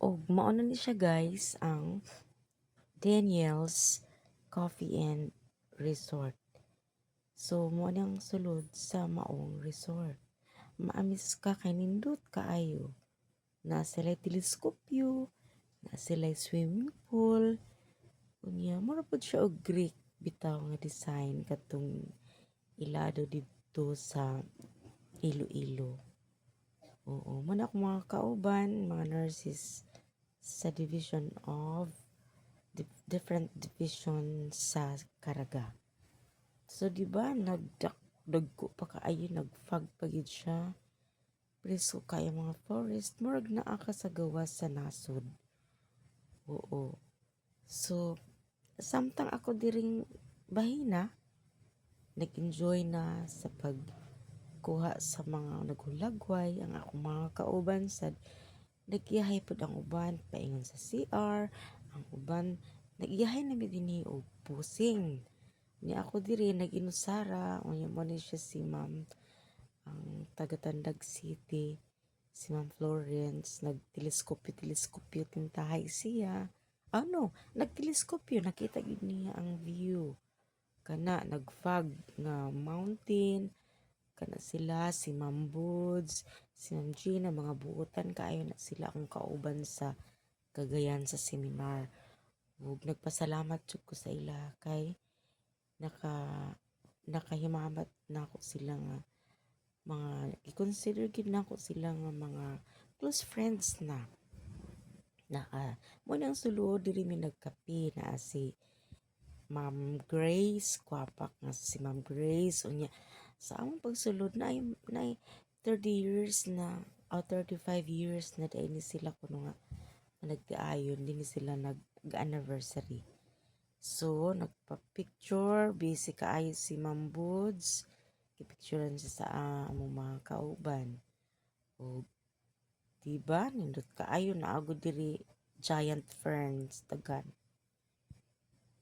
Og mao na ni siya guys ang Daniel's Coffee and Resort. So mo nang sulod sa maong resort. Maamis ka kay nindot kaayo. Na sila teleskopyo, na sila swimming pool. Unya pud siya og Greek bitaw nga design katong ilado didto sa Iloilo. Oo, mo na akong mga kauban, mga nurses sa division of di- different division sa Caraga. So di ba nagdagko pa kaayo nagfag pagid siya. Preso kaya mga forest murag naa ka sa gawas sa nasod. Oo. So samtang ako diring bahina nag-enjoy na sa pagkuha sa mga naghulagway ang akong mga kauban sad nagyahay pod ang uban paingon sa CR ang uban nagyahay na mi dinhi og pusing. Ni ako diri nag-inusara. Unya mo ni siya si ma'am ang taga Tandag City. Si Ma'am Florence nagteleskopyo teleskopyo tintahay siya. Ano nagteleskopyo nakita gid niya ang view. Kana nagfog nga mountain kana sila si Ma'am Buds si Ma'am Gina mga buotan kaayo na sila akong kauban sa Cagayan sa seminar. Ug nagpasalamat jud ko sa ila kay naka nakahimamat na ako sila nga mga i-consider gid nako sila nga mga close friends na na uh, mo nang sulod diri mi nagkape na si Ma'am Grace kwapak nga si Ma'am Grace unya sa among pagsulod na na ay 30 years na o 35 years na dahil ni sila kuno nga nagtiayon din sila nag anniversary so nagpa-picture busy kaayo si Ma'am Buds gipicturean siya sa uh, among mga kauban. O diba nindot kaayo na agud diri giant ferns tagan.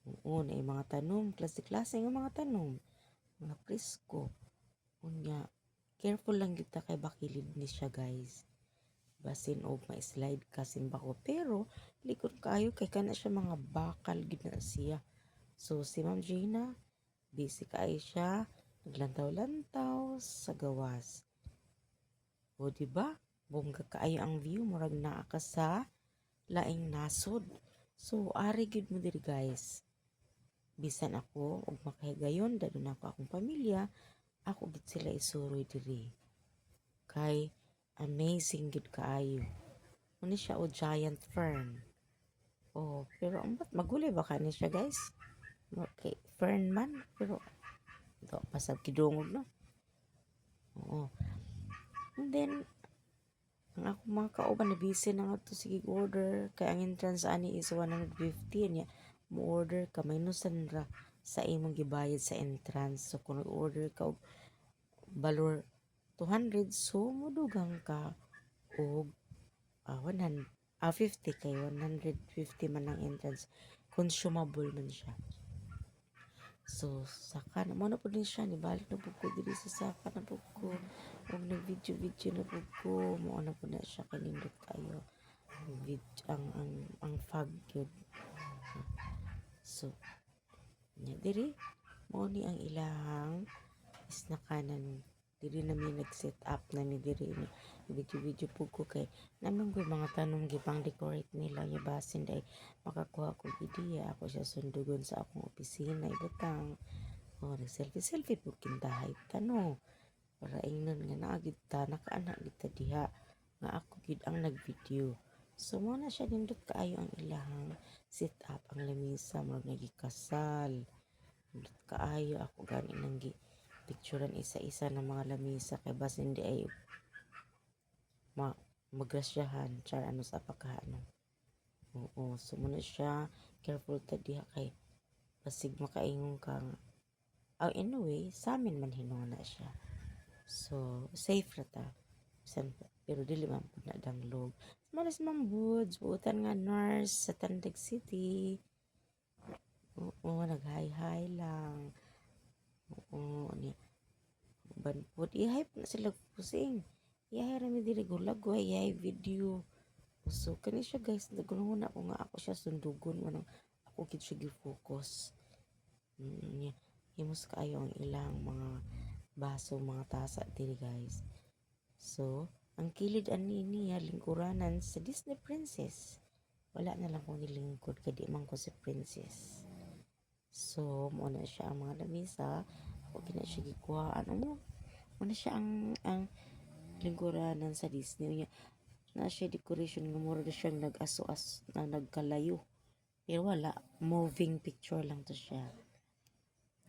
Oo, na mga tanom, klase-klase nga mga tanom, mga presko. Unya, careful lang kita kay bakilid ni siya guys. Basin og ma-slide kasin bako. Pero, likod kaayo kay kana siya mga bakal gid na siya. So, si Ma'am Gina, busy kaayo siya, naglantaw-lantaw sa gawas. O, di ba? Bongga kaayo ang view, murag naa ka sa laing nasod. So, ari gid mo diri guys bisan ako og makahigayon dadon ako akong pamilya ako gid sila isuroy diri. Kay amazing gid kaayo. Muna siya o giant fern. Oh pero ambat magulay ba kani siya guys? Okay fern man pero do pasag kidungog no? Oo. And then ang ako mga kauban na busy na nga to sige order. Kay ang entrance ani is 150 niya mo order ka minusan ra sa imong gibayad sa entrance. So kung order ka og balor 200 so mudugang ka og uh, 100 ah, 50 kay 150 man ang entrance. Consumable man siya. So saka na mo na din siya nibalik na po ko diri sa saka na po ko. Og nag video video na po ko. Mo na po na siya kanindot kayo. Video ang ang ang fog yun. So, nya diri mo ni ang ilahang isnakanan diri na mi nag-set up na mi diri ni video-video po ko kay namin ko mga tanong gipang decorate nila. Ya basin day makakuha ko ideya ako siya sundugon sa akong opisina. Ibutang o nag selfie selfie po kindahay tanong para ingnon nga naagid ta nakaana kita diha. Nga ako gid ang nag-video. So, mo na siya nindot kaayo ang ilahang sit up ang lamisa. Murag nagikasal. Nindot kaayo ako gani nang gi picturean isa-isa ng mga lamisa kay bas hindi ay ma magrasyahan char ano sa pagkaano. Oo, na siya careful ta diha kay basig makaingon ka nga. Oh, anyway, sa amin man hinuna siya. So, safe ra ta. Pero dili man po na danglog. Malas mang buds, buutan nga nurse sa Tandag City. Oo, nag-hi-hi lang. Ni banpod. I-hype na sila pusing. I-hype rami diri gulag ko, i-hype video. So kani siya guys, nagunahon ako nga ako siya sundugon manang ako gid siya gi-focus. Mm, himos kaayo ang ilang mga baso, mga tasa diri guys. So, ang kilid ani niya lingkuranan sa Disney Princess. Wala na lang ko nilingkod kay di man ko si Princess. So, mo na siya ang mga lamisa. Gina siya gikuhaan. Ano? Mo na siya ang ang lingkuranan sa Disney niya. Na siya decoration nga mura na siyang nag-aso-as na nagkalayo. Pero wala, moving picture lang to siya.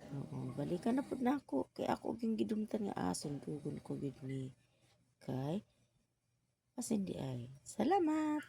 Oo, balikan na pud na ako. Kay ako ging gidumtan nga ason dugon ko gid ni. Kay, pas hindi ay. Salamat!